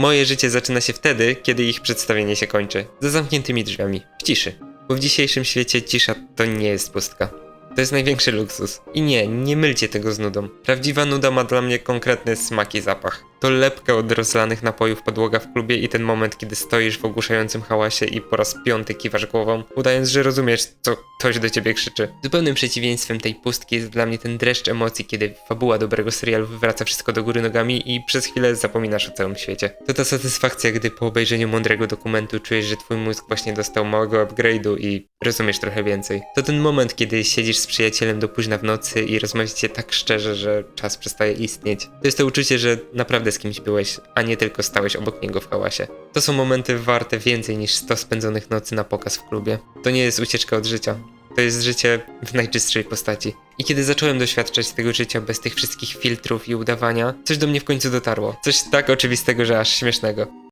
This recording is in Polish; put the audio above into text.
Moje życie zaczyna się wtedy, kiedy ich przedstawienie się kończy. Za zamkniętymi drzwiami, w ciszy. Bo w dzisiejszym świecie cisza to nie jest pustka. To jest największy luksus. I nie, nie mylcie tego z nudą. Prawdziwa nuda ma dla mnie konkretny smak i zapach. To lepka od rozlanych napojów podłoga w klubie i ten moment, kiedy stoisz w ogłuszającym hałasie i po raz piąty kiwasz głową, udając, że rozumiesz, co ktoś do ciebie krzyczy. Zupełnym przeciwieństwem tej pustki jest dla mnie ten dreszcz emocji, kiedy fabuła dobrego serialu wywraca wszystko do góry nogami i przez chwilę zapominasz o całym świecie. To ta satysfakcja, gdy po obejrzeniu mądrego dokumentu czujesz, że twój mózg właśnie dostał małego upgrade'u i rozumiesz trochę więcej. To ten moment, kiedy siedzisz z przyjacielem do późna w nocy i rozmawiacie tak szczerze, że czas przestaje istnieć. To jest to uczucie, że naprawdę z kimś byłeś, a nie tylko stałeś obok niego w hałasie. To są momenty warte więcej niż 100 spędzonych nocy na pokaz w klubie. To nie jest ucieczka od życia. To jest życie w najczystszej postaci. I kiedy zacząłem doświadczać tego życia bez tych wszystkich filtrów i udawania, coś do mnie w końcu dotarło. Coś tak oczywistego, że aż śmiesznego.